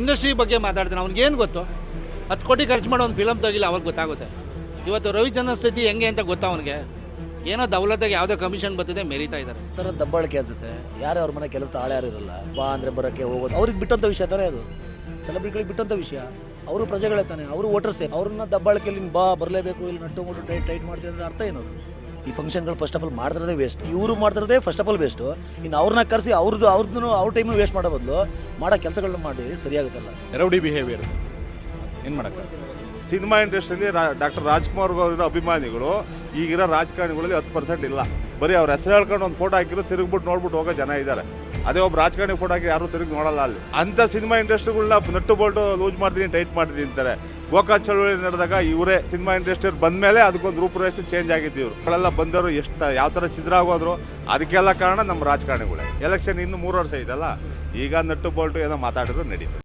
Industry ಬಗ್ಗೆ ಮಾತಾಡ್ತೀನಿ. ಅವ್ನಿಗೆ ಏನು ಗೊತ್ತು? ಹತ್ತು ಕೋಟಿ ಖರ್ಚು ಮಾಡೋ ಒಂದು ಫಿಲಮ್ ತೆಗಿಲ್ಲ ಅವಾಗ ಗೊತ್ತಾಗುತ್ತೆ. ಇವತ್ತು ರವಿಚಂದ್ರನ್ ಸ್ಥಿತಿ ಹೆಂಗೆ ಅಂತ ಗೊತ್ತಾ ಅವನಿಗೆ? ಏನೋ ದೌಲತ್ತಾಗಿ ಯಾವುದೋ ಕಮಿಷನ್ ಬರ್ತಿದೆ, ಮೆರಿತಾ ಇದ್ದಾರೆ ಥರ ದಬ್ಬಾಳಿಕೆ ಅನ್ಸುತ್ತೆ. ಯಾರೇ ಅವ್ರ ಮನೆ ಕೆಲಸ ಆಳೆ ಯಾರು ಇರಲ್ಲ. ಬಾ ಅಂದರೆ ಬರೋಕ್ಕೆ ಹೋಗೋದು. ಅವ್ರಿಗೆ ಬಿಟ್ಟಂಥ ವಿಷಯ ತಾನೇ ಅದು. ಸೆಲೆಬ್ರಿಟಿಗಳಿಗೆ ಬಿಟ್ಟಂಥ ವಿಷಯ. ಅವರು ಪ್ರಜೆಗಳೇ ತಾನೆ. ಅವರು ವೋಟರ್ಸೇ. ಅವ್ರನ್ನ ದಬ್ಬಾಳಿಕೆಯಲ್ಲಿ ಬಾ, ಬರಲೇಬೇಕು, ಇಲ್ಲಿ ನಟ್ಟು ಮುಟ್ಟು ಟೈಟ್ ಟೈಟ್ ಮಾಡ್ತೀವಿ ಅಂದ್ರೆ ಅರ್ಥ ಏನದು ಈ ಫಂಕ್ಷನ್ಗಳು ಫಸ್ಟ್ ಆಫ್ ಆಲ್ ಮಾಡ್ತಿರೋದೇ ವೇಸ್ಟ್ ಇವರು ಮಾಡ್ತಿರೋದೇ ಫಸ್ಟ್ ಆಫ್ ಆಲ್ ವೇಸ್ಟು ಇನ್ನು ಅವ್ರನ್ನ ಕರೆಸಿ ಅವ್ರದ್ದು ಅವ್ರದ್ದು ಅವ್ರ ಟೈಮು ವೇಸ್ಟ್ ಮಾಡೋ ಬದಲು ಮಾಡೋ ಕೆಲಸಗಳನ್ನ ಮಾಡಿ ಸರಿಯಾಗುತ್ತಲ್ಲ ರೌಡಿ ಬಿಹೇವಿಯರ್ ಏನು ಮಾಡಕ್ಕ? ಸಿನಿಮಾ ಇಂಡಸ್ಟ್ರಿಯಲ್ಲಿ ಡಾಕ್ಟರ್ ರಾಜ್ಕುಮಾರ್ ಅವರ ಅಭಿಮಾನಿಗಳು ಈಗಿರೋ ರಾಜಕಾರಣಿಗಳಲ್ಲಿ ಹತ್ತು ಪರ್ಸೆಂಟ್ ಇಲ್ಲ. ಬರೀ ಅವ್ರ ಹೆಸರು ಹೇಳ್ಕೊಂಡು ಒಂದು ಫೋಟೋ ಹಾಕಿರೋ ತಿರುಗ್ಬಿಟ್ಟು ನೋಡ್ಬಿಟ್ಟು ಹೋಗೋ ಜನ ಇದ್ದಾರೆ. ಅದೇ ಒಬ್ಬ ರಾಜಕಾರಣಿ ಫೋಟೋ ಹಾಕಿ ಯಾರು ತಿರುಗಿ ನೋಡಲ್ಲ ಅಲ್ಲಿ. ಅಂಥ ಸಿನಿಮಾ ಇಂಡಸ್ಟ್ರಿಗಳನ್ನ ನಟ್ಟು ಬೋಲ್ಟು ಲೂಸ್ ಮಾಡ್ತೀನಿ ಟೈಟ್ ಮಾಡ್ತೀನಿ ಅಂತಾರೆ. ಗೋಕಾ ಚಳವಳಿ ನಡೆದಾಗ ಇವರೇ ಸಿನಿಮಾ ಇಂಡಸ್ಟ್ರಿ ಬಂದ ಮೇಲೆ ಅದಕ್ಕೊಂದು ರೂಪುರೇಷೆ ಚೇಂಜ್ ಆಗಿದ್ದು ಇವರು. ಕಳೆಲ್ಲ ಬಂದವರು ಎಷ್ಟು ಯಾವ ಥರ ಚಿತ್ರ ಆಗೋದ್ರು ಅದಕ್ಕೆಲ್ಲ ಕಾರಣ ನಮ್ಮ ರಾಜಕಾರಣಿಗಳೇ. ಎಲೆಕ್ಷನ್ ಇನ್ನು ಮೂರು ವರ್ಷ ಇದೆಲ್ಲ ಈಗ ನಟ್ಟು ಬೋಲ್ಟು ಏನೋ ಮಾತಾಡಿದ್ರು ನಡೀತದೆ